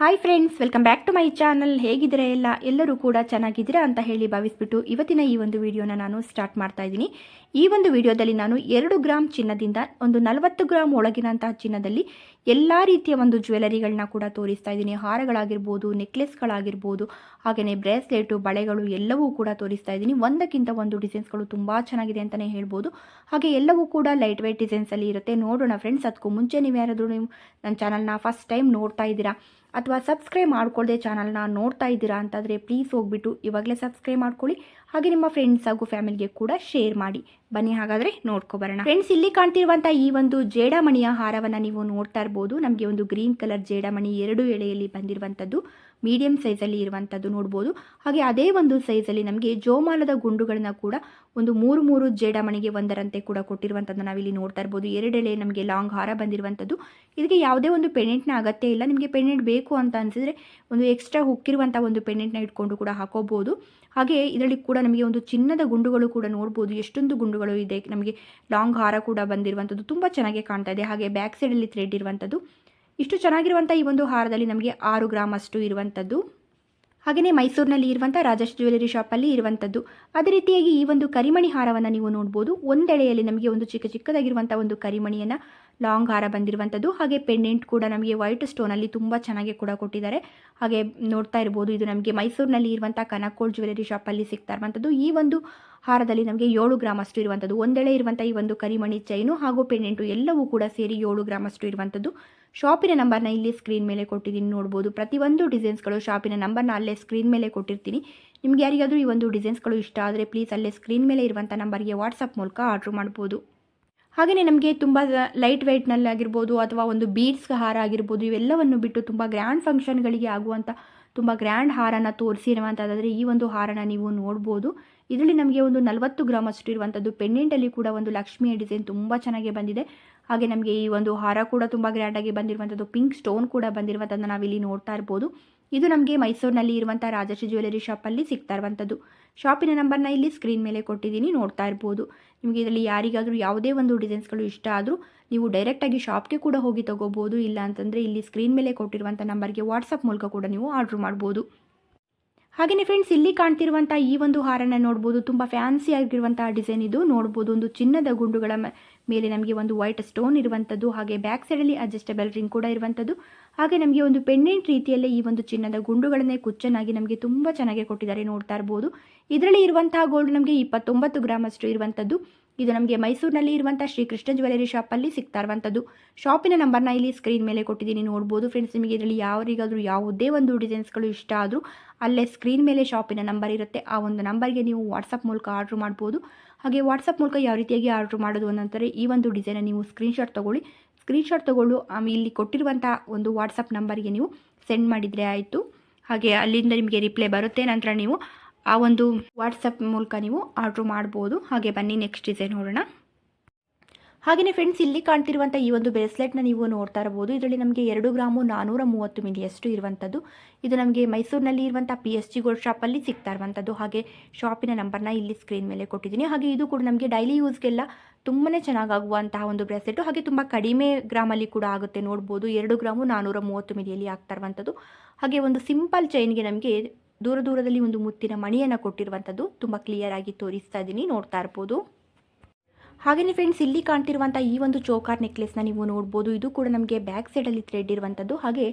Hi friends welcome back to my channel ಹೇಗಿದ್ರೆ ಎಲ್ಲ? ಎಲ್ಲರೂ ಕೂಡ ಚೆನ್ನಾಗಿದ್ದೀರಾ ಅಂತ ಹೇಳಿ ಭಾವಿಸ್ಬಿಟ್ಟು ಇವತ್ತಿನ ಈ ಒಂದು ವಿಡಿಯೋನ ನಾನು ಸ್ಟಾರ್ಟ್ ಮಾಡ್ತಾ ಇದ್ದೀನಿ. ಈ ಒಂದು ವಿಡಿಯೋದಲ್ಲಿ ನಾನು ಎರಡು ಗ್ರಾಮ್ ಚಿನ್ನದಿಂದ ಒಂದು ನಲವತ್ತು ಗ್ರಾಮ್ ಒಳಗಿನಂತಹ ಚಿನ್ನದಲ್ಲಿ ಎಲ್ಲ ರೀತಿಯ ಒಂದು ಜ್ಯುವೆಲರಿಗಳನ್ನ ಕೂಡ ತೋರಿಸ್ತಾ ಇದ್ದೀನಿ. ಹಾರಗಳಾಗಿರ್ಬೋದು, ನೆಕ್ಲೆಸ್ಗಳಾಗಿರ್ಬೋದು ಹಾಗೆಯೇ ಬ್ರೇಸ್ಲೆಟು, ಬಳೆಗಳು ಎಲ್ಲವೂ ಕೂಡ ತೋರಿಸ್ತಾ ಇದ್ದೀನಿ. ಒಂದಕ್ಕಿಂತ ಒಂದು ಡಿಸೈನ್ಸ್ಗಳು ತುಂಬ ಚೆನ್ನಾಗಿದೆ ಅಂತಲೇ ಹೇಳ್ಬೋದು. ಹಾಗೆ ಎಲ್ಲವೂ ಕೂಡ ಲೈಟ್ ವೇಟ್ ಡಿಸೈನ್ಸಲ್ಲಿ ಇರುತ್ತೆ. ನೋಡೋಣ ಫ್ರೆಂಡ್ಸ್, ಅದಕ್ಕೂ ಮುಂಚೆ ನೀವು ಯಾರಾದರೂ ನೀವು ನನ್ನ ಚಾನಲ್ನ ಫಸ್ಟ್ ಟೈಮ್ ನೋಡ್ತಾ ಇದ್ದೀರಾ, ಅಥವಾ ಸಬ್ಸ್ಕ್ರೈಬ್ ಮಾಡ್ಕೊಳ್ಳದೆ ಚಾನಲ್ನ ನೋಡ್ತಾ ಇದ್ದೀರಾ ಅಂತಂದರೆ ಪ್ಲೀಸ್ ಹೋಗ್ಬಿಟ್ಟು ಇವಾಗಲೇ ಸಬ್ಸ್ಕ್ರೈಬ್ ಮಾಡ್ಕೊಳ್ಳಿ. ಹಾಗೆ ನಿಮ್ಮ ಫ್ರೆಂಡ್ಸ್ ಹಾಗೂ ಫ್ಯಾಮಿಲಿಗೆ ಕೂಡ ಶೇರ್ ಮಾಡಿ. ಬನ್ನಿ ಹಾಗಾದ್ರೆ ನೋಡ್ಕೊ ಬರೋಣ. ಫ್ರೆಂಡ್ಸ್ ಇಲ್ಲಿ ಕಾಣ್ತಿರುವಂತಹ ಈ ಒಂದು ಜೇಡಮಣಿಯ ಹಾರವನ್ನು ನೀವು ನೋಡ್ತಾ ಇರ್ಬೋದು. ನಮಗೆ ಒಂದು ಗ್ರೀನ್ ಕಲರ್ ಜೇಡಮಣಿ ಎರಡು ಎಳೆಯಲ್ಲಿ ಬಂದಿರುವಂಥದ್ದು ಮೀಡಿಯಂ ಸೈಜಲ್ಲಿ ಇರುವಂಥದ್ದು ನೋಡ್ಬೋದು. ಹಾಗೆ ಅದೇ ಒಂದು ಸೈಜಲ್ಲಿ ನಮಗೆ ಜೋಮಾಲದ ಗುಂಡುಗಳನ್ನ ಕೂಡ ಒಂದು ಮೂರು ಮೂರು ಜೇಡಮಣಿಗೆ ಒಂದರಂತೆ ಕೂಡ ಕೊಟ್ಟಿರುವಂಥದ್ದು ನಾವಿಲ್ಲಿ ನೋಡ್ತಾ ಇರ್ಬೋದು. ಎರಡೆಳೆ ನಮಗೆ ಲಾಂಗ್ ಹಾರ ಬಂದಿರುವಂಥದ್ದು ಇದಕ್ಕೆ ಯಾವುದೇ ಒಂದು ಪೆಂಡೆಂಟ್ನ ಅಗತ್ಯ ಇಲ್ಲ. ನಿಮಗೆ ಪೆಂಡೆಂಟ್ ಬೇಕು ಅಂತ ಅನ್ಸಿದ್ರೆ ಒಂದು ಎಕ್ಸ್ಟ್ರಾ ಹುಕ್ಕಿರುವಂಥ ಒಂದು ಪೆಂಡೆಂಟ್ನ ಇಟ್ಕೊಂಡು ಕೂಡ ಹಾಕೋಬಹುದು ಹಾಗೆ ಇದರಲ್ಲಿ ಕೂಡ ನಮಗೆ ಒಂದು ಚಿನ್ನದ ಗುಂಡುಗಳು ಕೂಡ ನೋಡ್ಬೋದು. ಎಷ್ಟೊಂದು ಗುಂಡುಗಳು ಇದೆ. ನಮಗೆ ಲಾಂಗ್ ಹಾರ ಕೂಡ ಬಂದಿರುವಂಥದ್ದು ತುಂಬ ಚೆನ್ನಾಗಿ ಕಾಣ್ತಾ ಇದೆ. ಹಾಗೆ ಬ್ಯಾಕ್ ಸೈಡಲ್ಲಿ ಥ್ರೆಡ್ ಇರುವಂಥದ್ದು. ಇಷ್ಟು ಚೆನ್ನಾಗಿರುವಂಥ ಈ ಒಂದು ಹಾರದಲ್ಲಿ ನಮಗೆ ಆರು ಗ್ರಾಮ್ ಅಷ್ಟು ಇರುವಂಥದ್ದು. ಹಾಗೆಯೇ ಮೈಸೂರಿನಲ್ಲಿ ಇರುವಂಥ ರಾಜೇಶ್ ಜ್ಯುವೆಲರಿ ಶಾಪಲ್ಲಿ ಇರುವಂಥದ್ದು. ಅದೇ ರೀತಿಯಾಗಿ ಈ ಒಂದು ಕರಿಮಣಿ ಹಾರವನ್ನು ನೀವು ನೋಡ್ಬೋದು. ಒಂದೆಳೆಯಲ್ಲಿ ನಮಗೆ ಒಂದು ಚಿಕ್ಕ ಚಿಕ್ಕದಾಗಿರುವಂಥ ಒಂದು ಕರಿಮಣಿಯನ್ನು ಲಾಂಗ್ ಹಾರ ಬಂದಿರುವಂಥದ್ದು. ಹಾಗೆ ಪೆಂಡೆಂಟ್ ಕೂಡ ನಮಗೆ ವೈಟ್ ಸ್ಟೋನಲ್ಲಿ ತುಂಬ ಚೆನ್ನಾಗಿ ಕೂಡ ಕೊಟ್ಟಿದ್ದಾರೆ. ಹಾಗೆ ನೋಡ್ತಾ ಇರ್ಬೋದು. ಇದು ನಮಗೆ ಮೈಸೂರಿನಲ್ಲಿ ಇರುವಂಥ ಕನಕೋಳ್ ಜ್ಯುವೆಲರಿ ಶಾಪಲ್ಲಿ ಸಿಗ್ತಾ ಇರುವಂಥದ್ದು. ಈ ಒಂದು ಹಾರದಲ್ಲಿ ನಮಗೆ ಏಳು ಗ್ರಾಮ್ ಅಷ್ಟು ಇರುವಂಥದ್ದು ಒಂದೆಳೆ ಇರುವಂಥ ಈ ಒಂದು ಕರಿಮಣಿ ಚೈನು ಹಾಗೂ ಪೆಂಡೆಂಟು ಎಲ್ಲವೂ ಕೂಡ ಸೇರಿ ಏಳು ಗ್ರಾಮ್ ಅಷ್ಟು ಇರುವಂಥದ್ದು ಶಾಪಿನ ನಂಬರ್ನ ಇಲ್ಲಿ ಸ್ಕ್ರೀನ್ ಮೇಲೆ ಕೊಟ್ಟಿದ್ದೀನಿ ನೋಡ್ಬೋದು. ಪ್ರತಿಯೊಂದು ಡಿಸೈನ್ಸ್ಗಳು ಶಾಪಿನ ನಂಬರ್ನ ಅಲ್ಲೇ ಸ್ಕ್ರೀನ್ ಮೇಲೆ ಕೊಟ್ಟಿರ್ತೀನಿ. ನಿಮ್ಗೆ ಯಾರಿಗಾದರೂ ಈ ಒಂದು ಡಿಸೈನ್ಸ್ಗಳು ಇಷ್ಟ ಆದರೆ ಪ್ಲೀಸ್ ಅಲ್ಲೇ ಸ್ಕ್ರೀನ್ ಮೇಲೆ ಇರುವಂಥ ನಂಬರ್ಗೆ ವಾಟ್ಸಪ್ ಮೂಲಕ ಆರ್ಡ್ರ್ ಮಾಡ್ಬೋದು. ಹಾಗೆಯೇ ನಮಗೆ ತುಂಬ ಲೈಟ್ ವೆಯ್ಟ್ನಲ್ಲಿ ಆಗಿರ್ಬೋದು ಅಥವಾ ಒಂದು ಬೀಡ್ಸ್ ಹಾರ ಆಗಿರ್ಬೋದು, ಇವೆಲ್ಲವನ್ನು ಬಿಟ್ಟು ತುಂಬ ಗ್ರ್ಯಾಂಡ್ ಫಂಕ್ಷನ್ಗಳಿಗೆ ಆಗುವಂಥ ತುಂಬ ಗ್ರ್ಯಾಂಡ್ ಹಾರನ ತೋರಿಸಿರುವಂಥದ್ದಾದರೆ ಈ ಒಂದು ಹಾರನ ನೀವು ನೋಡ್ಬೋದು. ಇದರಲ್ಲಿ ನಮಗೆ ಒಂದು ನಲವತ್ತು ಗ್ರಾಮ್ ಅಷ್ಟು ಇರುವಂಥದ್ದು ಪೆಂಡೆಂಟಲ್ಲಿ ಕೂಡ ಒಂದು ಲಕ್ಷ್ಮಿಯ ಡಿಸೈನ್ ತುಂಬ ಚೆನ್ನಾಗಿ ಬಂದಿದೆ. ಹಾಗೆ ನಮಗೆ ಈ ಒಂದು ಹಾರ ಕೂಡ ತುಂಬ ಗ್ರ್ಯಾಂಡಾಗಿ ಬಂದಿರುವಂಥದ್ದು ಪಿಂಕ್ ಸ್ಟೋನ್ ಕೂಡ ಬಂದಿರುವಂಥದ್ದು ನಾವಿಲ್ಲಿ ನೋಡ್ತಾ ಇರ್ಬೋದು. ಇದು ನಮಗೆ ಮೈಸೂರಿನಲ್ಲಿ ಇರುವಂಥ ರಾಜಶ್ರೀ ಜ್ಯುವೆಲರಿ ಶಾಪಲ್ಲಿ ಸಿಗ್ತಾ ಇರುವಂಥದ್ದು. ಶಾಪಿನ ನಂಬರ್ನ ಇಲ್ಲಿ ಸ್ಕ್ರೀನ್ ಮೇಲೆ ಕೊಟ್ಟಿದ್ದೀನಿ, ನೋಡ್ತಾ ಇರ್ಬೋದು. ನಿಮಗೆ ಇದರಲ್ಲಿ ಯಾರಿಗಾದರೂ ಯಾವುದೇ ಒಂದು ಡಿಸೈನ್ಸ್ಗಳು ಇಷ್ಟ ಆದರೂ ನೀವು ಡೈರೆಕ್ಟಾಗಿ ಶಾಪ್ಗೆ ಕೂಡ ಹೋಗಿ ತೊಗೋಬೋದು, ಇಲ್ಲ ಅಂತಂದರೆ ಇಲ್ಲಿ ಸ್ಕ್ರೀನ್ ಮೇಲೆ ಕೊಟ್ಟಿರುವಂಥ ನಂಬರ್ಗೆ ವಾಟ್ಸಪ್ ಮೂಲಕ ಕೂಡ ನೀವು ಆರ್ಡ್ರ್ ಮಾಡ್ಬೋದು. ಹಾಗೆಯೇ ಫ್ರೆಂಡ್ಸ್ ಇಲ್ಲಿ ಕಾಣ್ತಿರುವಂಥ ಈ ಒಂದು ಹಾರನ್ನ ನೋಡ್ಬೋದು. ತುಂಬ ಫ್ಯಾನ್ಸಿ ಆಗಿರುವಂತಹ ಡಿಸೈನ್ ಇದು. ನೋಡ್ಬೋದು ಒಂದು ಚಿನ್ನದ ಗುಂಡುಗಳ ಮೇಲೆ ನಮಗೆ ಒಂದು ವೈಟ್ ಸ್ಟೋನ್ ಇರುವಂಥದ್ದು ಹಾಗೆ ಬ್ಯಾಕ್ ಸೈಡಲ್ಲಿ ಅಡ್ಜಸ್ಟಬಲ್ ರಿಂಗ್ ಕೂಡ ಇರುವಂಥದ್ದು ಹಾಗೆ ನಮಗೆ ಒಂದು ಪೆಂಡೆಂಟ್ ರೀತಿಯಲ್ಲೇ ಈ ಒಂದು ಚಿನ್ನದ ಗುಂಡುಗಳನ್ನೇ ಕುಚ್ಚನಾಗಿ ನಮಗೆ ತುಂಬ ಚೆನ್ನಾಗಿ ಕೊಟ್ಟಿದ್ದಾರೆ ನೋಡ್ತಾ ಇರ್ಬೋದು. ಇದರಲ್ಲಿ ಇರುವಂತಹ ಗೋಲ್ಡ್ ನಮಗೆ ಇಪ್ಪತ್ತೊಂಬತ್ತು ಗ್ರಾಮ್ ಅಷ್ಟು ಇರುವಂಥದ್ದು ಇದು ನಮಗೆ ಮೈಸೂರಿನಲ್ಲಿ ಶ್ರೀ ಕೃಷ್ಣ ಜ್ಯುವೆಲರಿ ಶಾಪಲ್ಲಿ ಸಿಗ್ತಾ ಇರುವಂಥದ್ದು ಶಾಪಿನ ನಂಬರ್ನ ಇಲ್ಲಿ ಸ್ಕ್ರೀನ್ ಮೇಲೆ ಕೊಟ್ಟಿದ್ದೀನಿ, ನೋಡ್ಬೋದು. ಫ್ರೆಂಡ್ಸ್ ನಿಮಗೆ ಇದರಲ್ಲಿ ಯಾರಿಗಾದರೂ ಯಾವುದೇ ಒಂದು ಡಿಸೈನ್ಸ್ಗಳು ಇಷ್ಟ ಆದರೂ ಅಲ್ಲೇ ಸ್ಕ್ರೀನ್ ಮೇಲೆ ಶಾಪಿನ ನಂಬರ್ ಇರುತ್ತೆ. ಆ ಒಂದು ನಂಬರ್ಗೆ ನೀವು ವಾಟ್ಸಪ್ ಮೂಲಕ ಆರ್ಡ್ರ್ ಮಾಡ್ಬೋದು. ಹಾಗೆ ವಾಟ್ಸಪ್ ಮೂಲಕ ಯಾವ ರೀತಿಯಾಗಿ ಆರ್ಡ್ರ್ ಮಾಡೋದು ಅನ್ನಂತಾರೆ ಈ ಒಂದು ಡಿಸೈನ ನೀವು ಸ್ಕ್ರೀನ್ಶಾಟ್ ತೊಗೊಳ್ಳಿ. ಸ್ಕ್ರೀನ್ಶಾಟ್ ತೊಗೊಂಡು ಇಲ್ಲಿ ಕೊಟ್ಟಿರುವಂಥ ಒಂದು ವಾಟ್ಸಪ್ ನಂಬರ್ಗೆ ನೀವು ಸೆಂಡ್ ಮಾಡಿದರೆ ಆಯಿತು. ಹಾಗೆ ಅಲ್ಲಿಂದ ನಿಮಗೆ ರಿಪ್ಲೈ ಬರುತ್ತೆ. ನಂತರ ನೀವು ಆ ಒಂದು ವಾಟ್ಸಪ್ ಮೂಲಕ ನೀವು ಆರ್ಡ್ರ್ ಮಾಡ್ಬೋದು. ಹಾಗೆ ಬನ್ನಿ ನೆಕ್ಸ್ಟ್ ಡಿಸೈನ್ ನೋಡೋಣ. ಹಾಗೆಯೇ ಫ್ರೆಂಡ್ಸ್ ಇಲ್ಲಿ ಕಾಣ್ತಿರುವಂಥ ಈ ಒಂದು ಬ್ರೇಸ್ಲೆಟ್ನ ನೀವು ನೋಡ್ತಾ ಇರ್ಬೋದು ಇದರಲ್ಲಿ ನಮಗೆ ಎರಡು ಗ್ರಾಮು ನಾನ್ನೂರ ಮೂವತ್ತು ಮಿಲಿಯಷ್ಟು ಇರುವಂಥದ್ದು ಇದು ನಮಗೆ ಮೈಸೂರಿನಲ್ಲಿ ಇರುವಂಥ ಪಿ ಎಸ್ ಜಿ ಗೋಲ್ಡ್ ಶಾಪಲ್ಲಿ ಸಿಗ್ತಾ ಇರುವಂಥದ್ದು ಹಾಗೆ ಶಾಪಿನ ನಂಬರ್ನ ಇಲ್ಲಿ ಸ್ಕ್ರೀನ್ ಮೇಲೆ ಕೊಟ್ಟಿದ್ದೀನಿ. ಹಾಗೆ ಇದು ಕೂಡ ನಮಗೆ ಡೈಲಿ ಯೂಸ್ಗೆಲ್ಲ ತುಂಬಾ ಚೆನ್ನಾಗಾಗುವಂತಹ ಒಂದು ಬ್ರೇಸ್ಲೆಟು ಹಾಗೆ ತುಂಬ ಕಡಿಮೆ ಗ್ರಾಮಲ್ಲಿ ಕೂಡ ಆಗುತ್ತೆ ನೋಡ್ಬೋದು. ಎರಡು ಗ್ರಾಮು ನಾನ್ನೂರ ಮೂವತ್ತು ಮಿಲಿಯಲ್ಲಿ ಆಗ್ತಾ ಇರುವಂಥದ್ದು ಹಾಗೆ ಒಂದು ಸಿಂಪಲ್ ಚೈನ್ಗೆ ನಮಗೆ ದೂರ ದೂರದಲ್ಲಿ ಒಂದು ಮುತ್ತಿನ ಮಣಿಯನ್ನು ಕೊಟ್ಟಿರುವಂಥದ್ದು ತುಂಬ ಕ್ಲಿಯರ್ ಆಗಿ ತೋರಿಸ್ತಾ ಇದ್ದೀನಿ ನೋಡ್ತಾ ಇರ್ಬೋದು. ಹಾಗೆಯೇ ಫ್ರೆಂಡ್ಸ್ ಇಲ್ಲಿ ಕಾಣ್ತಿರುವಂಥ ಈ ಒಂದು ಚೋಕಾರ್ ನೆಕ್ಲೆಸ್ನ ನೀವು ನೋಡ್ಬೋದು. ಇದು ಕೂಡ ನಮಗೆ ಬ್ಯಾಕ್ ಸೈಡಲ್ಲಿ ಥ್ರೆಡ್ ಇರುವಂಥದ್ದು. ಹಾಗೆ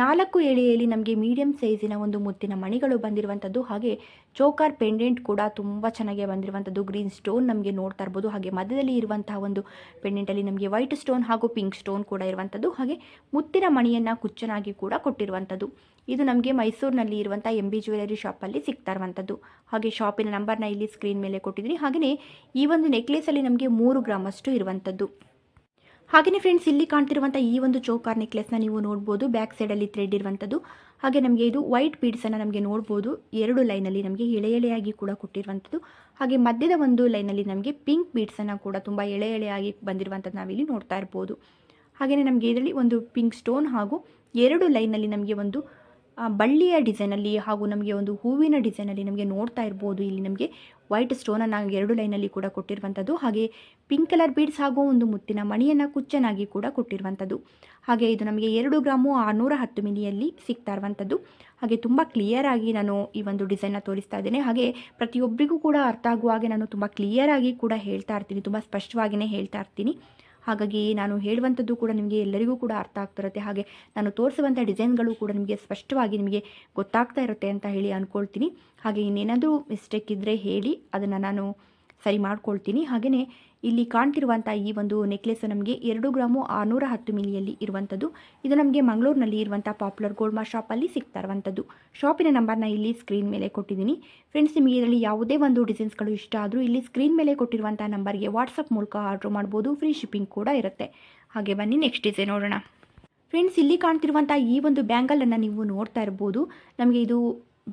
ನಾಲ್ಕು ಎಳೆಯಲ್ಲಿ ನಮಗೆ ಮೀಡಿಯಂ ಸೈಜಿನ ಒಂದು ಮುತ್ತಿನ ಮಣಿಗಳು ಬಂದಿರುವಂಥದ್ದು. ಹಾಗೆ ಚೋಕಾರ್ ಪೆಂಡೆಂಟ್ ಕೂಡ ತುಂಬ ಚೆನ್ನಾಗಿ ಬಂದಿರುವಂಥದ್ದು. ಗ್ರೀನ್ ಸ್ಟೋನ್ ನಮಗೆ ನೋಡ್ತಾ ಇರ್ಬೋದು. ಹಾಗೆ ಮಧ್ಯದಲ್ಲಿ ಇರುವಂತಹ ಒಂದು ಪೆಂಡೆಂಟಲ್ಲಿ ನಮಗೆ ವೈಟ್ ಸ್ಟೋನ್ ಹಾಗೂ ಪಿಂಕ್ ಸ್ಟೋನ್ ಕೂಡ ಇರುವಂಥದ್ದು. ಹಾಗೆ ಮುತ್ತಿನ ಮಣಿಯನ್ನು ಕುಚ್ಚನಾಗಿ ಕೂಡ ಕೊಟ್ಟಿರುವಂಥದ್ದು. ಇದು ನಮಗೆ ಮೈಸೂರಿನಲ್ಲಿ ಇರುವಂಥ ಎಂ ಬಿ ಜ್ಯುವೆಲರಿ ಶಾಪಲ್ಲಿ ಸಿಗ್ತಾ ಇರುವಂಥದ್ದು ಹಾಗೆ ಶಾಪಿನ ನಂಬರ್ನ ಇಲ್ಲಿ ಸ್ಕ್ರೀನ್ ಮೇಲೆ ಕೊಟ್ಟಿದ್ದೀನಿ. ಹಾಗೆಯೇ ಈ ಒಂದು ನೆಕ್ಲೆಸಲ್ಲಿ ನಮಗೆ ಮೂರು ಗ್ರಾಮಷ್ಟು ಇರುವಂಥದ್ದು ಹಾಗೆಯೇ ಫ್ರೆಂಡ್ಸ್ ಇಲ್ಲಿ ಕಾಣ್ತಿರುವಂಥ ಈ ಒಂದು ಚೋಕಾರ್ ನೆಕ್ಲೆಸ್ನ ನೀವು ನೋಡ್ಬೋದು. ಬ್ಯಾಕ್ ಸೈಡಲ್ಲಿ ಥ್ರೆಡ್ ಇರುವಂಥದ್ದು ಹಾಗೆ ನಮಗೆ ಇದು ವೈಟ್ ಬೀಡ್ಸನ್ನು ನಮಗೆ ನೋಡ್ಬೋದು. ಎರಡು ಲೈನಲ್ಲಿ ನಮಗೆ ಎಳೆ ಎಳೆಯಾಗಿ ಕೂಡ ಕೊಟ್ಟಿರುವಂಥದ್ದು ಹಾಗೆ ಮಧ್ಯದ ಒಂದು ಲೈನಲ್ಲಿ ನಮಗೆ ಪಿಂಕ್ ಬೀಡ್ಸನ್ನು ಕೂಡ ತುಂಬ ಎಳೆ ಎಳೆಯಾಗಿ ಬಂದಿರುವಂಥದ್ದು ನಾವಿಲ್ಲಿ ನೋಡ್ತಾ ಇರ್ಬೋದು. ಹಾಗೆಯೇ ನಮಗೆ ಇದರಲ್ಲಿ ಒಂದು ಪಿಂಕ್ ಸ್ಟೋನ್ ಹಾಗೂ ಎರಡು ಲೈನಲ್ಲಿ ನಮಗೆ ಒಂದು ಬಳ್ಳಿಯ ಡಿಸೈನಲ್ಲಿ ಹಾಗೂ ನಮಗೆ ಒಂದು ಹೂವಿನ ಡಿಸೈನಲ್ಲಿ ನಮಗೆ ನೋಡ್ತಾ ಇರ್ಬೋದು. ಇಲ್ಲಿ ನಮಗೆ ವೈಟ್ ಸ್ಟೋನನ್ನು ಎರಡು ಲೈನಲ್ಲಿ ಕೂಡ ಕೊಟ್ಟಿರುವಂಥದ್ದು ಹಾಗೆ ಪಿಂಕ್ ಕಲರ್ ಬೀಡ್ಸ್ ಹಾಗೂ ಒಂದು ಮುತ್ತಿನ ಮಣಿಯನ್ನು ಕುಚ್ಚನಾಗಿ ಕೂಡ ಕೊಟ್ಟಿರುವಂಥದ್ದು ಹಾಗೆ ಇದು ನಮಗೆ ಎರಡು ಗ್ರಾಮು ಆರುನೂರ ಹತ್ತು ಮಿಲಿಯಲ್ಲಿ ಸಿಗ್ತಾ ಇರುವಂಥದ್ದು ಹಾಗೆ ತುಂಬ ಕ್ಲಿಯರ್ ಆಗಿ ನಾನು ಈ ಒಂದು ಡಿಸೈನ್ನ ತೋರಿಸ್ತಾ ಇದ್ದೇನೆ. ಹಾಗೆ ಪ್ರತಿಯೊಬ್ಬರಿಗೂ ಕೂಡ ಅರ್ಥ ಆಗುವ ಹಾಗೆ ನಾನು ತುಂಬ ಕ್ಲಿಯರ್ ಆಗಿ ಕೂಡ ಹೇಳ್ತಾ ಇರ್ತೀನಿ. ತುಂಬ ಸ್ಪಷ್ಟವಾಗಿಯೇ ಹೇಳ್ತಾ ಇರ್ತೀನಿ. ಹಾಗಾಗಿ ನಾನು ಹೇಳುವಂಥದ್ದು ಕೂಡ ನಿಮಗೆ ಎಲ್ಲರಿಗೂ ಕೂಡ ಅರ್ಥ ಆಗ್ತಿರುತ್ತೆ ಹಾಗೆ ನಾನು ತೋರಿಸುವಂಥ ಡಿಸೈನ್ಗಳು ಕೂಡ ನಿಮಗೆ ಸ್ಪಷ್ಟವಾಗಿ ನಿಮಗೆ ಗೊತ್ತಾಗ್ತಾ ಇರುತ್ತೆ ಅಂತ ಹೇಳಿ ಅಂದ್ಕೊಳ್ತೀನಿ ಹಾಗೆ ಇನ್ನೇನಾದರೂ ಮಿಸ್ಟೇಕ್ ಇದ್ದರೆ ಹೇಳಿ, ಅದನ್ನು ನಾನು ಸರಿ ಮಾಡ್ಕೊಳ್ತೀನಿ. ಹಾಗೆಯೇ ಇಲ್ಲಿ ಕಾಣ್ತಿರುವಂಥ ಈ ಒಂದು ನೆಕ್ಲೆಸ್ ನಮಗೆ ಎರಡು ಗ್ರಾಮು ಆರುನೂರ ಹತ್ತು ಮಿಲಿಯಲ್ಲಿ ಇರುವಂಥದ್ದು ಇದು ನಮಗೆ ಮಂಗಳೂರಿನಲ್ಲಿ ಇರುವಂಥ ಪಾಪ್ಯುಲರ್ ಗೋಲ್ಮಾ ಶಾಪಲ್ಲಿ ಸಿಗ್ತಾ ಇರುವಂಥದ್ದು ಶಾಪಿನ ನಂಬರ್ನ ಇಲ್ಲಿ ಸ್ಕ್ರೀನ್ ಮೇಲೆ ಕೊಟ್ಟಿದ್ದೀನಿ. ಫ್ರೆಂಡ್ಸ್ ನಿಮಗೆ ಇದರಲ್ಲಿ ಯಾವುದೇ ಒಂದು ಡಿಸೈನ್ಸ್ಗಳು ಇಷ್ಟ ಆದರೂ ಇಲ್ಲಿ ಸ್ಕ್ರೀನ್ ಮೇಲೆ ಕೊಟ್ಟಿರುವಂಥ ನಂಬರ್ಗೆ ವಾಟ್ಸಪ್ ಮೂಲಕ ಆರ್ಡ್ರ್ ಮಾಡ್ಬೋದು. ಫ್ರೀ ಶಿಪ್ಪಿಂಗ್ ಕೂಡ ಇರುತ್ತೆ. ಹಾಗೆ ಬನ್ನಿ ನೆಕ್ಸ್ಟ್ ಡಿಸೈನ್ ನೋಡೋಣ. ಫ್ರೆಂಡ್ಸ್ ಇಲ್ಲಿ ಕಾಣ್ತಿರುವಂಥ ಈ ಒಂದು ಬ್ಯಾಂಗಲನ್ನು ನೀವು ನೋಡ್ತಾ ಇರ್ಬೋದು. ನಮಗೆ ಇದು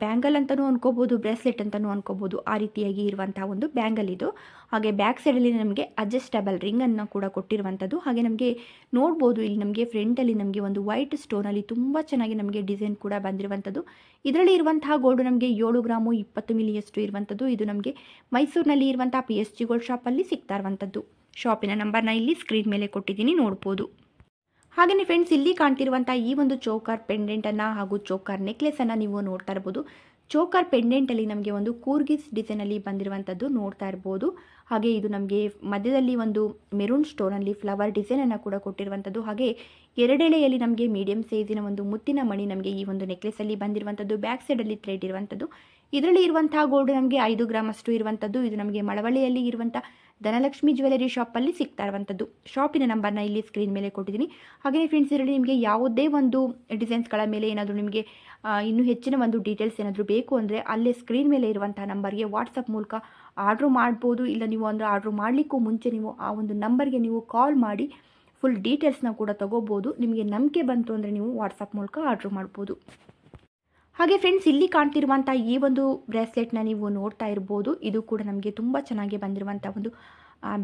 ಬ್ಯಾಂಗಲ್ ಅಂತಲೂ ಅನ್ಕೋಬೋದು, ಬ್ರೇಸ್ಲೆಟ್ ಅಂತಲೂ ಅನ್ಕೋಬೋದು, ಆ ರೀತಿಯಾಗಿ ಇರುವಂಥ ಒಂದು ಬ್ಯಾಂಗಲ್ ಇದು. ಹಾಗೆ ಬ್ಯಾಕ್ ಸೈಡಲ್ಲಿ ನಮಗೆ ಅಡ್ಜಸ್ಟಬಲ್ ರಿಂಗನ್ನು ಕೂಡ ಕೊಟ್ಟಿರುವಂಥದ್ದು ಹಾಗೆ ನಮಗೆ ನೋಡ್ಬೋದು, ಇಲ್ಲಿ ನಮಗೆ ಫ್ರಂಟಲ್ಲಿ ನಮಗೆ ಒಂದು ವೈಟ್ ಸ್ಟೋನಲ್ಲಿ ತುಂಬ ಚೆನ್ನಾಗಿ ನಮಗೆ ಡಿಸೈನ್ ಕೂಡ ಬಂದಿರುವಂಥದ್ದು ಇದರಲ್ಲಿ ಇರುವಂತಹ ಗೋಲ್ಡ್ ನಮಗೆ ಏಳು ಗ್ರಾಮು ಇಪ್ಪತ್ತು ಮಿಲಿಯಷ್ಟು ಇರುವಂಥದ್ದು ಇದು ನಮಗೆ ಮೈಸೂರಿನಲ್ಲಿ ಇರುವಂಥ ಪಿ ಎಸ್ ಜಿ ಗೋಲ್ಡ್ ಶಾಪಲ್ಲಿ ಸಿಗ್ತಾ ಇರುವಂಥದ್ದು ಶಾಪಿನ ನಂಬರ್ನ ಇಲ್ಲಿ ಸ್ಕ್ರೀನ್ ಮೇಲೆ ಕೊಟ್ಟಿದ್ದೀನಿ, ನೋಡ್ಬೋದು. ಹಾಗೆಯೇ ಫ್ರೆಂಡ್ಸ್ ಇಲ್ಲಿ ಕಾಣ್ತಿರುವಂಥ ಈ ಒಂದು ಚೋಕರ್ ಪೆಂಡೆಂಟನ್ನು ಹಾಗೂ ಚೋಕರ್ ನೆಕ್ಲೆಸನ್ನು ನೀವು ನೋಡ್ತಾ ಇರ್ಬೋದು. ಚೋಕರ್ ಪೆಂಡೆಂಟಲ್ಲಿ ನಮಗೆ ಒಂದು ಕೂರ್ಗಿಸ್ ಡಿಸೈನಲ್ಲಿ ಬಂದಿರುವಂಥದ್ದು ನೋಡ್ತಾ ಇರ್ಬೋದು. ಹಾಗೆ ಇದು ನಮಗೆ ಮಧ್ಯದಲ್ಲಿ ಒಂದು ಮೆರೂನ್ ಸ್ಟೋನಲ್ಲಿ ಫ್ಲವರ್ ಡಿಸೈನನ್ನು ಕೂಡ ಕೊಟ್ಟಿರುವಂಥದ್ದು ಹಾಗೆ ಎರಡೆಳೆಯಲ್ಲಿ ನಮಗೆ ಮೀಡಿಯಂ ಸೈಜಿನ ಒಂದು ಮುತ್ತಿನ ಮಣಿ ನಮಗೆ ಈ ಒಂದು ನೆಕ್ಲೆಸಲ್ಲಿ ಬಂದಿರುವಂಥದ್ದು ಬ್ಯಾಕ್ ಸೈಡಲ್ಲಿ ಥ್ರೆಡ್ ಇರುವಂಥದ್ದು ಇದರಲ್ಲಿ ಇರುವಂತಹ ಗೋಲ್ಡ್ ನಮಗೆ ಐದು ಗ್ರಾಮ್ ಅಷ್ಟು ಇರುವಂಥದ್ದು ಇದು ನಮಗೆ ಮಳವಳ್ಳಿಯಲ್ಲಿ ಇರುವಂಥ ಧನಲಕ್ಷ್ಮಿ ಜ್ಯುವೆಲರಿ ಶಾಪಲ್ಲಿ ಸಿಗ್ತಾ ಇರುವಂಥದ್ದು. ಶಾಪಿನ ನಂಬರ್ನ ಇಲ್ಲಿ ಸ್ಕ್ರೀನ್ ಮೇಲೆ ಕೊಟ್ಟಿದ್ದೀನಿ. ಹಾಗೆಯೇ ಫ್ರೆಂಡ್ಸ್ ಇದರಲ್ಲಿ ನಿಮಗೆ ಯಾವುದೇ ಒಂದು ಡಿಸೈನ್ಸ್ಗಳ ಮೇಲೆ ಏನಾದರೂ ನಿಮಗೆ ಇನ್ನೂ ಹೆಚ್ಚಿನ ಒಂದು ಡೀಟೇಲ್ಸ್ ಏನಾದರೂ ಬೇಕು ಅಂದರೆ ಅಲ್ಲೇ ಸ್ಕ್ರೀನ್ ಮೇಲೆ ಇರುವಂಥ ನಂಬರ್ಗೆ ವಾಟ್ಸಪ್ ಮೂಲಕ ಆರ್ಡ್ರ್ ಮಾಡ್ಬೋದು. ಇಲ್ಲ ನೀವು ಅಂದರೆ ಆರ್ಡ್ರ್ ಮಾಡಲಿಕ್ಕೂ ಮುಂಚೆ ನೀವು ಆ ಒಂದು ನಂಬರ್ಗೆ ನೀವು ಕಾಲ್ ಮಾಡಿ ಫುಲ್ ಡೀಟೇಲ್ಸ್ನ ಕೂಡ ತಗೋಬೋದು. ನಿಮಗೆ ನಂಬಿಕೆ ಬಂತು ಅಂದರೆ ನೀವು ವಾಟ್ಸಪ್ ಮೂಲಕ ಆರ್ಡ್ರ್ ಮಾಡ್ಬೋದು. ಹಾಗೆ ಫ್ರೆಂಡ್ಸ್ ಇಲ್ಲಿ ಕಾಣ್ತಿರುವಂಥ ಈ ಒಂದು ಬ್ರೇಸ್ಲೆಟ್ನ ನೀವು ನೋಡ್ತಾ ಇರ್ಬೋದು. ಇದು ಕೂಡ ನಮಗೆ ತುಂಬ ಚೆನ್ನಾಗಿ ಬಂದಿರುವಂಥ ಒಂದು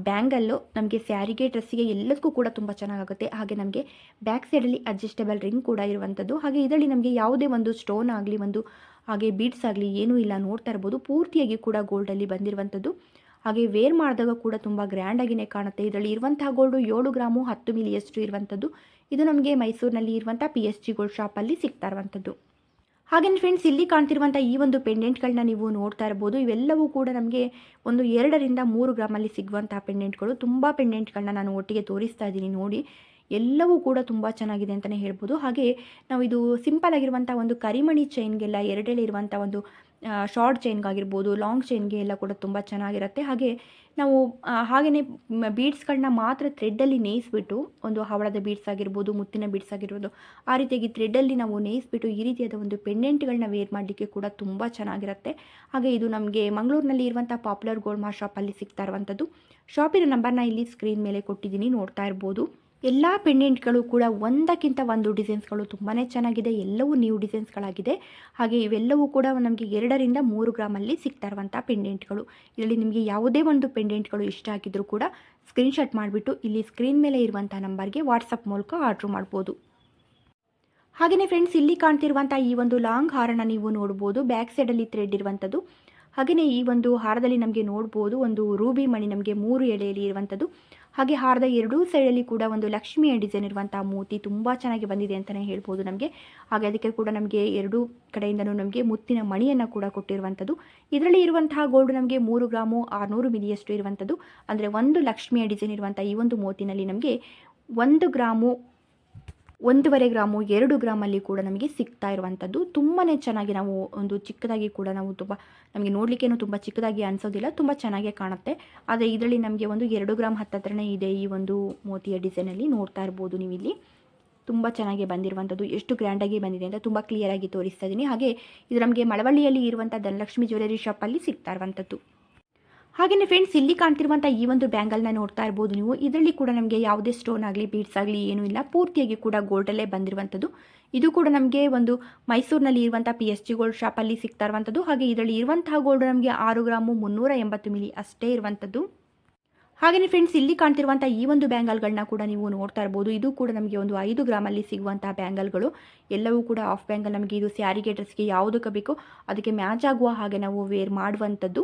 ಬ್ಯಾಂಗಲ್ಲು ನಮಗೆ ಸ್ಯಾರಿಗೆ ಡ್ರೆಸ್ಸಿಗೆ ಎಲ್ಲದಕ್ಕೂ ಕೂಡ ತುಂಬ ಚೆನ್ನಾಗಾಗುತ್ತೆ. ಹಾಗೆ ನಮಗೆ ಬ್ಯಾಕ್ ಸೈಡಲ್ಲಿ ಅಡ್ಜಸ್ಟೇಬಲ್ ರಿಂಗ್ ಕೂಡ ಇರುವಂಥದ್ದು ಹಾಗೆ ಇದರಲ್ಲಿ ನಮಗೆ ಯಾವುದೇ ಒಂದು ಸ್ಟೋನ್ ಆಗಲಿ, ಒಂದು, ಹಾಗೆ ಬೀಡ್ಸ್ ಆಗಲಿ ಏನೂ ಇಲ್ಲ. ನೋಡ್ತಾ ಇರ್ಬೋದು. ಪೂರ್ತಿಯಾಗಿ ಕೂಡ ಗೋಲ್ಡಲ್ಲಿ ಬಂದಿರುವಂಥದ್ದು ಹಾಗೆ ವೇರ್ ಮಾಡಿದಾಗ ಕೂಡ ತುಂಬ ಗ್ರ್ಯಾಂಡಾಗಿಯೇ ಕಾಣುತ್ತೆ. ಇದರಲ್ಲಿ ಇರುವಂತಹ ಗೋಲ್ಡು ಏಳು ಗ್ರಾಮು ಹತ್ತು ಮಿಲಿಯಷ್ಟು ಇರುವಂಥದ್ದು ಇದು ನಮಗೆ ಮೈಸೂರಿನಲ್ಲಿ ಇರುವಂಥ ಪಿ ಎಸ್ ಜಿ ಗೋಲ್ಡ್ ಶಾಪಲ್ಲಿ ಸಿಗ್ತಾ ಇರುವಂಥದ್ದು ಹಾಗೆಯೇ ಫ್ರೆಂಡ್ಸ್ ಇಲ್ಲಿ ಕಾಣ್ತಿರುವಂಥ ಈ ಒಂದು ಪೆಂಡೆಂಟ್ಗಳನ್ನ ನೀವು ನೋಡ್ತಾ ಇರ್ಬೋದು. ಇವೆಲ್ಲವೂ ಕೂಡ ನಮಗೆ ಒಂದು ಎರಡರಿಂದ ಮೂರು ಗ್ರಾಮಲ್ಲಿ ಸಿಗುವಂತಹ ಪೆಂಡೆಂಟ್ಗಳು ತುಂಬ ಪೆಂಡೆಂಟ್ಗಳನ್ನ ನಾನು ಒಟ್ಟಿಗೆ ತೋರಿಸ್ತಾ ಇದ್ದೀನಿ ನೋಡಿ. ಎಲ್ಲವೂ ಕೂಡ ತುಂಬ ಚೆನ್ನಾಗಿದೆ ಅಂತಲೇ ಹೇಳ್ಬೋದು. ಹಾಗೆ ನಾವು ಇದು ಸಿಂಪಲ್ ಆಗಿರುವಂಥ ಒಂದು ಕರಿಮಣಿ ಚೈನ್ಗೆಲ್ಲ ಎರಡೆಳೆ ಇರುವಂಥ ಒಂದು ಶಾರ್ಟ್ ಚೈನ್ಗಾಗಿರ್ಬೋದು ಲಾಂಗ್ ಚೈನ್ಗೆ ಎಲ್ಲ ಕೂಡ ತುಂಬ ಚೆನ್ನಾಗಿರುತ್ತೆ. ಹಾಗೆ ನಾವು ಹಾಗೆಯೇ ಬೀಡ್ಸ್ಗಳನ್ನ ಮಾತ್ರ ಥ್ರೆಡ್ಡಲ್ಲಿ ನೇಯಿಸ್ಬಿಟ್ಟು ಒಂದು ಹವಳದ ಬೀಡ್ಸ್ ಆಗಿರ್ಬೋದು, ಮುತ್ತಿನ ಬೀಡ್ಸ್ ಆಗಿರ್ಬೋದು, ಆ ರೀತಿಯಾಗಿ ಥ್ರೆಡ್ಡಲ್ಲಿ ನಾವು ನೇಯಿಸ್ಬಿಟ್ಟು ಈ ರೀತಿಯಾದ ಒಂದು ಪೆಂಡೆಂಟ್ಗಳನ್ನ ವೇರ್ ಮಾಡಲಿಕ್ಕೆ ಕೂಡ ತುಂಬ ಚೆನ್ನಾಗಿರುತ್ತೆ. ಹಾಗೆ ಇದು ನಮಗೆ ಮಂಗಳೂರಿನಲ್ಲಿ ಇರುವಂಥ ಪಾಪ್ಯುಲರ್ ಗೋಲ್ಡ್ ಮಾರ್ ಶಾಪಲ್ಲಿ ಸಿಗ್ತಾ ಇರುವಂಥದ್ದು ಶಾಪಿನ ನಂಬರ್ನ ಇಲ್ಲಿ ಸ್ಕ್ರೀನ್ ಮೇಲೆ ಕೊಟ್ಟಿದ್ದೀನಿ, ನೋಡ್ತಾ ಇರ್ಬೋದು. ಎಲ್ಲ ಪೆಂಡೆಂಟ್ಗಳು ಕೂಡ ಒಂದಕ್ಕಿಂತ ಒಂದು ಡಿಸೈನ್ಸ್ಗಳು ತುಂಬಾ ಚೆನ್ನಾಗಿದೆ, ಎಲ್ಲವೂ ನ್ಯೂ ಡಿಸೈನ್ಸ್ಗಳಾಗಿದೆ. ಹಾಗೆ ಇವೆಲ್ಲವೂ ಕೂಡ ನಮಗೆ ಎರಡರಿಂದ ಮೂರು ಗ್ರಾಮಲ್ಲಿ ಸಿಗ್ತಾ ಇರುವಂಥ ಪೆಂಡೆಂಟ್ಗಳು. ಇದರಲ್ಲಿ ನಿಮಗೆ ಯಾವುದೇ ಒಂದು ಪೆಂಡೆಂಟ್ಗಳು ಇಷ್ಟ ಆಗಿದ್ದರೂ ಕೂಡ ಸ್ಕ್ರೀನ್ಶಾಟ್ ಮಾಡಿಬಿಟ್ಟು ಇಲ್ಲಿ ಸ್ಕ್ರೀನ್ ಮೇಲೆ ಇರುವಂಥ ನಂಬರ್ಗೆ ವಾಟ್ಸಪ್ ಮೂಲಕ ಆರ್ಡ್ರ್ ಮಾಡ್ಬೋದು. ಹಾಗೆಯೇ ಫ್ರೆಂಡ್ಸ್, ಇಲ್ಲಿ ಕಾಣ್ತಿರುವಂಥ ಈ ಒಂದು ಲಾಂಗ್ ಹಾರನ ನೀವು ನೋಡ್ಬೋದು. ಬ್ಯಾಕ್ ಸೈಡಲ್ಲಿ ಥ್ರೆಡ್ ಇರುವಂಥದ್ದು. ಹಾಗೆಯೇ ಈ ಒಂದು ಹಾರದಲ್ಲಿ ನಮಗೆ ನೋಡ್ಬೋದು, ಒಂದು ರೂಬಿ ಮಣಿ ನಮಗೆ ಮೂರು ಎಳೆಯಲ್ಲಿ ಇರುವಂಥದ್ದು. ಹಾಗೆ ಹಾರದ ಎರಡೂ ಸೈಡಲ್ಲಿ ಕೂಡ ಒಂದು ಲಕ್ಷ್ಮಿಯ ಡಿಸೈನ್ ಇರುವಂಥ ಮೂತಿ ತುಂಬ ಚೆನ್ನಾಗಿ ಬಂದಿದೆ ಅಂತಲೇ ಹೇಳ್ಬೋದು ನಮಗೆ. ಹಾಗೆ ಅದಕ್ಕೆ ಕೂಡ ನಮಗೆ ಎರಡೂ ಕಡೆಯಿಂದನೂ ನಮಗೆ ಮುತ್ತಿನ ಮಣಿಯನ್ನು ಕೂಡ ಕೊಟ್ಟಿರುವಂಥದ್ದು ಇದರಲ್ಲಿ ಇರುವಂತಹ ಗೋಲ್ಡ್ ನಮಗೆ ಮೂರು ಗ್ರಾಮು ಆರುನೂರು ಮಿಲಿಯಷ್ಟು ಇರುವಂಥದ್ದು ಅಂದರೆ ಒಂದು ಲಕ್ಷ್ಮಿಯ ಡಿಸೈನ್ ಇರುವಂಥ ಈ ಒಂದು ಮೂತಿನಲ್ಲಿ ನಮಗೆ ಒಂದು ಗ್ರಾಮು ಒಂದೂವರೆ ಗ್ರಾಮು, ಎರಡು ಗ್ರಾಮಲ್ಲಿ ಕೂಡ ನಮಗೆ ಸಿಗ್ತಾ ಇರುವಂಥದ್ದು. ತುಂಬಾ ಚೆನ್ನಾಗಿ ನಾವು ಒಂದು ಚಿಕ್ಕದಾಗಿ ಕೂಡ ನಾವು ತುಂಬ ನಮಗೆ ನೋಡಲಿಕ್ಕೇನು ತುಂಬ ಚಿಕ್ಕದಾಗಿ ಅನಿಸೋದಿಲ್ಲ, ತುಂಬ ಚೆನ್ನಾಗೇ ಕಾಣುತ್ತೆ. ಆದರೆ ಇದರಲ್ಲಿ ನಮಗೆ ಒಂದು ಎರಡು ಗ್ರಾಮ್ ಹತ್ತತ್ರನೇ ಇದೆ ಈ ಒಂದು ಮೋತಿಯ ಡಿಸೈನಲ್ಲಿ ನೋಡ್ತಾ ಇರ್ಬೋದು ನೀವು ಇಲ್ಲಿ ತುಂಬ ಚೆನ್ನಾಗಿ ಬಂದಿರುವಂಥದ್ದು, ಎಷ್ಟು ಗ್ರ್ಯಾಂಡಾಗಿ ಬಂದಿದೆ ಅಂತ ತುಂಬ ಕ್ಲಿಯರಾಗಿ ತೋರಿಸ್ತಾ ಇದ್ದೀನಿ ಹಾಗೆ ಇದು ನಮಗೆ ಮಳವಳ್ಳಿಯಲ್ಲಿ ಇರುವಂಥ ಧನಲಕ್ಷ್ಮಿ ಜ್ಯುವೆಲರಿ ಶಾಪಲ್ಲಿ ಸಿಗ್ತಾ ಇರುವಂಥದ್ದು. ಹಾಗೆಯೇ ಫ್ರೆಂಡ್ಸ್ ಇಲ್ಲಿ ಕಾಣ್ತಿರುವಂಥ ಈ ಒಂದು ಬ್ಯಾಂಗಲ್ನ ನೋಡ್ತಾ ಇರ್ಬೋದು ನೀವು. ಇದರಲ್ಲಿ ಕೂಡ ನಮಗೆ ಯಾವುದೇ ಸ್ಟೋನ್ ಆಗಲಿ ಬೀಡ್ಸ್ ಆಗಲಿ ಏನೂ ಇಲ್ಲ. ಪೂರ್ತಿಯಾಗಿ ಕೂಡ ಗೋಲ್ಡಲ್ಲೇ ಬಂದಿರುವಂಥದ್ದು. ಇದು ಕೂಡ ನಮಗೆ ಒಂದು ಮೈಸೂರಿನಲ್ಲಿ ಇರುವಂಥ ಪಿ ಎಸ್ ಜಿ ಗೋಲ್ಡ್ ಶಾಪಲ್ಲಿ ಸಿಗ್ತಾ ಇರುವಂಥದ್ದು. ಹಾಗೆ ಇದರಲ್ಲಿ ಇರುವಂತಹ ಗೋಲ್ಡ್ ನಮಗೆ ಆರು ಗ್ರಾಮು ಮುನ್ನೂರ ಎಂಬತ್ತು ಮಿಲಿ ಅಷ್ಟೇ ಇರುವಂಥದ್ದು. ಹಾಗೆಯೇ ಫ್ರೆಂಡ್ಸ್ ಇಲ್ಲಿ ಕಾಣ್ತಿರುವಂಥ ಈ ಒಂದು ಬ್ಯಾಂಗಲ್ಗಳನ್ನ ಕೂಡ ನೀವು ನೋಡ್ತಾ ಇರ್ಬೋದು. ಇದು ಕೂಡ ನಮಗೆ ಒಂದು ಐದು ಗ್ರಾಮಲ್ಲಿ ಸಿಗುವಂಥ ಬ್ಯಾಂಗಲ್ಗಳು ಎಲ್ಲವೂ ಕೂಡ ಆಫ್ ಬ್ಯಾಂಗಲ್ ನಮಗೆ ಇದು ಸ್ಯಾರಿಗೆ ಡ್ರೆಸ್ಗೆ ಯಾವುದಕ್ಕೆ ಬೇಕೋ ಅದಕ್ಕೆ ಮ್ಯಾಚ್ ಆಗುವ ಹಾಗೆ ನಾವು ವೇರ್ ಮಾಡುವಂಥದ್ದು.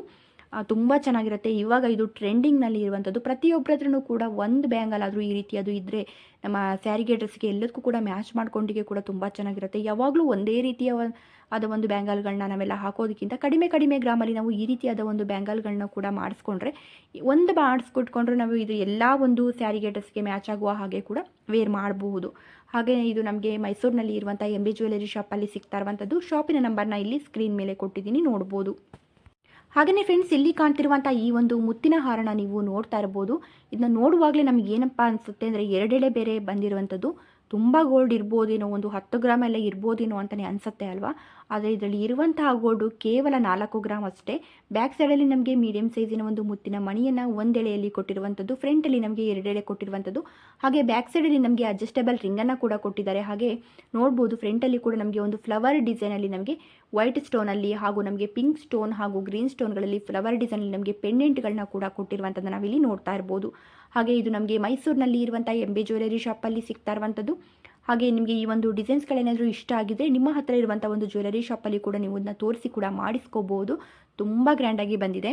ತುಂಬ ಚೆನ್ನಾಗಿರುತ್ತೆ. ಇವಾಗ ಇದು ಟ್ರೆಂಡಿಂಗ್ನಲ್ಲಿ ಇರುವಂಥದ್ದು ಪ್ರತಿಯೊಬ್ಬರ ಹತ್ರನೂ ಕೂಡ ಒಂದು ಬ್ಯಾಂಗಲ್ ಆದರೂ ಈ ರೀತಿ ಅದು ಇದ್ದರೆ ನಮ್ಮ ಸ್ಯಾರಿಗೆ ಡ್ರೆಸ್ಗೆ ಎಲ್ಲದಕ್ಕೂ ಕೂಡ ಮ್ಯಾಚ್ ಮಾಡ್ಕೊಂಡಿಗೆ ಕೂಡ ತುಂಬ ಚೆನ್ನಾಗಿರುತ್ತೆ. ಯಾವಾಗಲೂ ಒಂದೇ ರೀತಿಯ ಆದ ಒಂದು ಬ್ಯಾಂಗಲ್ಗಳನ್ನ ನಾವೆಲ್ಲ ಹಾಕೋದಕ್ಕಿಂತ ಕಡಿಮೆ ಕಡಿಮೆ ಗ್ರಾಮಲ್ಲಿ ನಾವು ಈ ರೀತಿಯಾದ ಒಂದು ಬ್ಯಾಂಗಲ್ಗಳನ್ನ ಕೂಡ ಮಾಡಿಸ್ಕೊಂಡ್ರೆ ಒಂದು ಮಾಡಿಸ್ಕೊಟ್ಕೊಂಡ್ರೆ ನಾವು ಇದು ಎಲ್ಲ ಒಂದು ಸ್ಯಾರಿಗೆ ಡ್ರೆಸ್ಗೆ ಮ್ಯಾಚ್ ಆಗುವ ಹಾಗೆ ಕೂಡ ವೇರ್ ಮಾಡಬಹುದು. ಹಾಗೆ ಇದು ನಮಗೆ ಮೈಸೂರಿನಲ್ಲಿ ಇರುವಂಥ ಎಂ ಬಿ ಜ್ಯುವೆಲರಿ ಶಾಪಲ್ಲಿ ಸಿಗ್ತಾ ಇರುವಂಥದ್ದು ಶಾಪಿನ ನಂಬರ್ನ ಇಲ್ಲಿ ಸ್ಕ್ರೀನ್ ಮೇಲೆ ಕೊಟ್ಟಿದ್ದೀನಿ. ನೋಡ್ಬೋದು. ಹಾಗೆಯೇ ಫ್ರೆಂಡ್ಸ್ ಇಲ್ಲಿ ಕಾಣ್ತಿರುವಂಥ ಈ ಒಂದು ಮುತ್ತಿನ ಹಾರನ ನೀವು ನೋಡ್ತಾ ಇರ್ಬೋದು. ಇದನ್ನ ನೋಡುವಾಗಲೇ ನಮ್ಗೆ ಏನಪ್ಪ ಅನಿಸುತ್ತೆ ಅಂದರೆ ಎರಡೆಳೆ ಬೇರೆ ಬಂದಿರುವಂಥದ್ದು. ತುಂಬ ಗೋಲ್ಡ್ ಇರ್ಬೋದೇನೋ, ಒಂದು ಹತ್ತು ಗ್ರಾಮ್ ಎಲ್ಲ ಇರ್ಬೋದೇನೋ ಅಂತಲೇ ಅನಿಸುತ್ತೆ ಅಲ್ವಾ? ಆದರೆ ಇದರಲ್ಲಿ ಇರುವಂತಹ ಗೋಲ್ಡು ಕೇವಲ ನಾಲ್ಕು ಗ್ರಾಮ್ ಅಷ್ಟೇ. ಬ್ಯಾಕ್ ಸೈಡಲ್ಲಿ ನಮಗೆ ಮೀಡಿಯಂ ಸೈಜಿನ ಒಂದು ಮುತ್ತಿನ ಮಣಿಯನ್ನು ಒಂದೆಳೆಯಲ್ಲಿ ಕೊಟ್ಟಿರುವಂಥದ್ದು ಫ್ರಂಟಲ್ಲಿ ನಮಗೆ ಎರಡೆಳೆ ಕೊಟ್ಟಿರುವಂಥದ್ದು. ಹಾಗೆ ಬ್ಯಾಕ್ ಸೈಡಲ್ಲಿ ನಮಗೆ ಅಡ್ಜಸ್ಟೇಬಲ್ ರಿಂಗನ್ನು ಕೂಡ ಕೊಟ್ಟಿದ್ದಾರೆ. ಹಾಗೆ ನೋಡ್ಬೋದು ಫ್ರಂಟಲ್ಲಿ ಕೂಡ ನಮಗೆ ಒಂದು ಫ್ಲವರ್ ಡಿಸೈನಲ್ಲಿ ನಮಗೆ ವೈಟ್ ಸ್ಟೋನಲ್ಲಿ ಹಾಗೂ ನಮಗೆ ಪಿಂಕ್ ಸ್ಟೋನ್ ಹಾಗೂ ಗ್ರೀನ್ ಸ್ಟೋನ್ಗಳಲ್ಲಿ ಫ್ಲವರ್ ಡಿಸೈನಲ್ಲಿ ನಮಗೆ ಪೆಂಡೆಂಟ್ಗಳನ್ನ ಕೂಡ ಕೊಟ್ಟಿರುವಂಥದ್ದು ನಾವಿಲ್ಲಿ ನೋಡ್ತಾ ಇರ್ಬೋದು. ಹಾಗೆ ಇದು ನಮಗೆ ಮೈಸೂರಿನಲ್ಲಿ ಇರುವಂಥ ಎಂಬೆ ಜ್ಯುವೆಲರಿ ಶಾಪಲ್ಲಿ ಸಿಗ್ತಾ ಇರುವಂಥದ್ದು. ಹಾಗೆ ನಿಮಗೆ ಈ ಒಂದು ಡಿಸೈನ್ಸ್ಗಳೇನಾದರೂ ಇಷ್ಟ ಆಗಿದ್ದರೆ ನಿಮ್ಮ ಹತ್ರ ಇರುವಂಥ ಒಂದು ಜ್ಯುವೆಲರಿ ಶಾಪಲ್ಲಿ ಕೂಡ ನೀವು ಇದನ್ನ ತೋರಿಸಿ ಕೂಡ ಮಾಡಿಸ್ಕೋಬೋದು. ತುಂಬ ಗ್ರ್ಯಾಂಡಾಗಿ ಬಂದಿದೆ.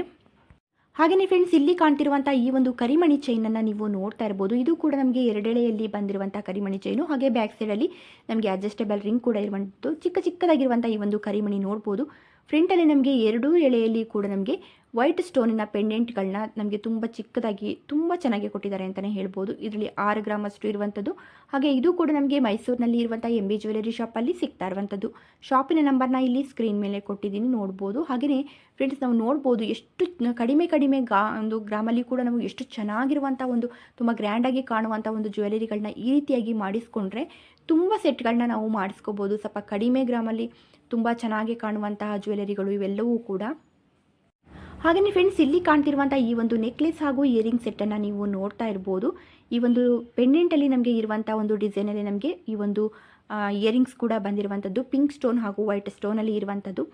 ಹಾಗೆಯೇ ಫ್ರೆಂಡ್ಸ್ ಇಲ್ಲಿ ಕಾಣ್ತಿರುವಂಥ ಈ ಒಂದು ಕರಿಮಣಿ ಚೈನನ್ನು ನೀವು ನೋಡ್ತಾ ಇರ್ಬೋದು. ಇದು ಕೂಡ ನಮಗೆ ಎರಡೆಳೆಯಲ್ಲಿ ಬಂದಿರುವಂಥ ಕರಿಮಣಿ ಚೈನು ಹಾಗೆ ಬ್ಯಾಕ್ ಸೈಡಲ್ಲಿ ನಮಗೆ ಅಡ್ಜಸ್ಟೇಬಲ್ ರಿಂಗ್ ಕೂಡ ಇರುವಂಥದ್ದು ಚಿಕ್ಕ ಚಿಕ್ಕದಾಗಿರುವಂಥ ಈ ಒಂದು ಕರಿಮಣಿ ನೋಡ್ಬೋದು. ಫ್ರಂಟಲ್ಲಿ ನಮಗೆ ಎರಡೂ ಎಳೆಯಲ್ಲಿ ಕೂಡ ನಮಗೆ ವೈಟ್ ಸ್ಟೋನಿನ ಪೆಂಡೆಂಟ್ಗಳನ್ನ ನಮಗೆ ತುಂಬ ಚಿಕ್ಕದಾಗಿ, ತುಂಬ ಚೆನ್ನಾಗಿ ಕೊಟ್ಟಿದ್ದಾರೆ ಅಂತಲೇ ಹೇಳ್ಬೋದು. ಇದರಲ್ಲಿ ಆರು ಗ್ರಾಮ್ ಅಷ್ಟು ಇರುವಂಥದ್ದು. ಹಾಗೆ ಇದು ಕೂಡ ನಮಗೆ ಮೈಸೂರಿನಲ್ಲಿ ಇರುವಂಥ ಎಂ ಬಿ ಜ್ಯುವೆಲರಿ ಶಾಪಲ್ಲಿ ಸಿಗ್ತಾ ಇರುವಂಥದ್ದು. ಶಾಪಿನ ನಂಬರ್ನ ಇಲ್ಲಿ ಸ್ಕ್ರೀನ್ ಮೇಲೆ ಕೊಟ್ಟಿದ್ದೀನಿ, ನೋಡ್ಬೋದು. ಹಾಗೆಯೇ ಫ್ರೆಂಡ್ಸ್ ನಾವು ನೋಡ್ಬೋದು ಎಷ್ಟು ಕಡಿಮೆ ಕಡಿಮೆ ಗಾ ಒಂದು ಗ್ರಾಮಲ್ಲಿ ಕೂಡ ನಾವು ಎಷ್ಟು ಚೆನ್ನಾಗಿರುವಂಥ ಒಂದು ತುಂಬ ಗ್ರ್ಯಾಂಡಾಗಿ ಕಾಣುವಂಥ ಒಂದು ಜ್ಯುವೆಲರಿಗಳನ್ನ ಈ ರೀತಿಯಾಗಿ ಮಾಡಿಸ್ಕೊಂಡ್ರೆ ತುಂಬ ಸೆಟ್ಗಳನ್ನ ನಾವು ಮಾಡಿಸ್ಕೋಬೋದು. ಸ್ವಲ್ಪ ಕಡಿಮೆ ಗ್ರಾಮಲ್ಲಿ ತುಂಬ ಚೆನ್ನಾಗಿ ಕಾಣುವಂತಹ ಜ್ಯುವೆಲರಿಗಳು ಇವೆಲ್ಲವೂ ಕೂಡ. ಹಾಗೆಯೇ ಫ್ರೆಂಡ್ಸ್ ಇಲ್ಲಿ ಕಾಣ್ತಿರುವಂಥ ಈ ಒಂದು ನೆಕ್ಲೆಸ್ ಹಾಗೂ ಇಯರಿಂಗ್ ಸೆಟ್ಟನ್ನು ನೀವು ನೋಡ್ತಾ ಇರ್ಬೋದು. ಈ ಒಂದು ಪೆಂಡೆಂಟಲ್ಲಿ ನಮಗೆ ಇರುವಂಥ ಒಂದು ಡಿಸೈನಲ್ಲಿ ನಮಗೆ ಈ ಒಂದು ಇಯರಿಂಗ್ಸ್ ಕೂಡ ಬಂದಿರುವಂಥದ್ದು ಪಿಂಕ್ ಸ್ಟೋನ್ ಹಾಗೂ ವೈಟ್ ಸ್ಟೋನಲ್ಲಿ ಇರುವಂಥದ್ದು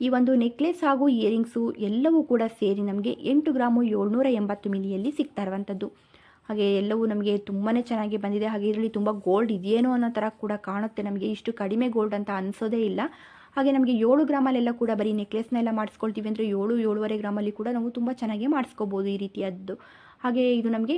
ಈ ಒಂದು ನೆಕ್ಲೆಸ್ ಹಾಗೂ ಇಯರಿಂಗ್ಸು ಎಲ್ಲವೂ ಕೂಡ ಸೇರಿ ನಮಗೆ ಎಂಟು ಗ್ರಾಮು ಏಳ್ನೂರ ಎಂಬತ್ತು ಮಿಲಿಯಲ್ಲಿ ಸಿಗ್ತಾ ಇರುವಂಥದ್ದು ಹಾಗೆ ಎಲ್ಲವೂ ನಮಗೆ ತುಂಬಾ ಚೆನ್ನಾಗಿ ಬಂದಿದೆ. ಹಾಗೆ ಇದರಲ್ಲಿ ತುಂಬ ಗೋಲ್ಡ್ ಇದೆಯೇನೋ ಅನ್ನೋ ಥರ ಕೂಡ ಕಾಣುತ್ತೆ ನಮಗೆ. ಇಷ್ಟು ಕಡಿಮೆ ಗೋಲ್ಡ್ ಅಂತ ಅನಿಸೋದೇ ಇಲ್ಲ. ಹಾಗೆ ನಮಗೆ ಏಳು ಗ್ರಾಮಲ್ಲೆಲ್ಲ ಕೂಡ ಬರೀ ನೆಕ್ಲೆಸ್ನೆಲ್ಲ ಮಾಡಿಸ್ಕೊಳ್ತೀವಿ ಅಂದರೆ ಏಳು, ಏಳುವರೆ ಗ್ರಾಮಲ್ಲಿ ಕೂಡ ನಾವು ತುಂಬ ಚೆನ್ನಾಗಿ ಮಾಡಿಸ್ಕೋಬೋದು ಈ ರೀತಿಯದ್ದು. ಹಾಗೆ ಇದು ನಮಗೆ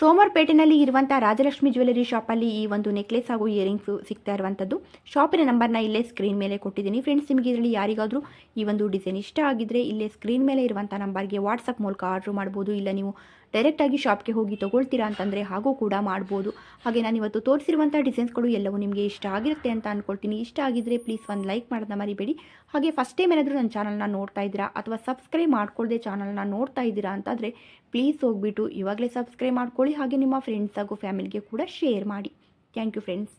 ಸೋಮವಾರಪೇಟೆಯಲ್ಲಿ ಇರುವಂಥ ರಾಜಲಕ್ಷ್ಮಿ ಜ್ಯುವೆಲರಿ ಶಾಪಲ್ಲಿ ಈ ಒಂದು ನೆಕ್ಲೆಸ್ ಹಾಗೂ ಇಯರಿಂಗ್ಸು ಸಿಗ್ತಾ ಇರುವಂಥದ್ದು ಶಾಪಿನ ನಂಬರ್ನ ಇಲ್ಲೇ ಸ್ಕ್ರೀನ್ ಮೇಲೆ ಕೊಟ್ಟಿದ್ದೀನಿ. ಫ್ರೆಂಡ್ಸ್ ನಿಮಗೆ ಇದರಲ್ಲಿ ಯಾರಿಗಾದರೂ ಈ ಒಂದು ಡಿಸೈನ್ ಇಷ್ಟ ಆಗಿದ್ದರೆ ಇಲ್ಲೇ ಸ್ಕ್ರೀನ್ ಮೇಲೆ ಇರುವಂಥ ನಂಬರ್ಗೆ ವಾಟ್ಸಪ್ ಮೂಲಕ ಆರ್ಡ್ರ್ ಮಾಡ್ಬೋದು. ಇಲ್ಲ ನೀವು ಡೈರೆಕ್ಟಾಗಿ ಶಾಪ್ಗೆ ಹೋಗಿ ತೊಗೊಳ್ತೀರಾ ಅಂತಂದರೆ ಹಾಗೂ ಕೂಡ ಮಾಡ್ಬೋದು. ಹಾಗೆ ನಾನು ಇವತ್ತು ತೋರಿಸಿರುವಂಥ ಡಿಸೈನ್ಸ್ಗಳು ಎಲ್ಲವೂ ನಿಮಗೆ ಇಷ್ಟ ಆಗಿರುತ್ತೆ ಅಂತ ಅಂದ್ಕೊಳ್ತೀನಿ ಇಷ್ಟ ಆಗಿದ್ದರೆ ಪ್ಲೀಸ್ ಒಂದು ಲೈಕ್ ಮಾಡೋದನ್ನ ಮರಿಬೇಡಿ. ಹಾಗೆ ಫಸ್ಟ್ ಟೈಮ್ ಏನಾದರೂ ನನ್ನ ಚಾನಲ್ನ ನೋಡ್ತಾ ಇದ್ದೀರಾ ಅಥವಾ ಸಬ್ಸ್ಕ್ರೈಬ್ ಮಾಡ್ಕೊಳ್ಳದೆ ಚಾನಲ್ನ ನೋಡ್ತಾ ಇದ್ದೀರಾ ಅಂತಾದರೆ ಪ್ಲೀಸ್ ಹೋಗ್ಬಿಟ್ಟು ಇವಾಗಲೇ ಸಬ್ಸ್ಕ್ರೈಬ್ ಮಾಡ್ಕೊಳ್ಳಿ. ಹಾಗೆ ನಿಮ್ಮ ಫ್ರೆಂಡ್ಸ್ ಹಾಗೂ ಫ್ಯಾಮಿಲಿಗೆ ಕೂಡ ಶೇರ್ ಮಾಡಿ. Thank you friends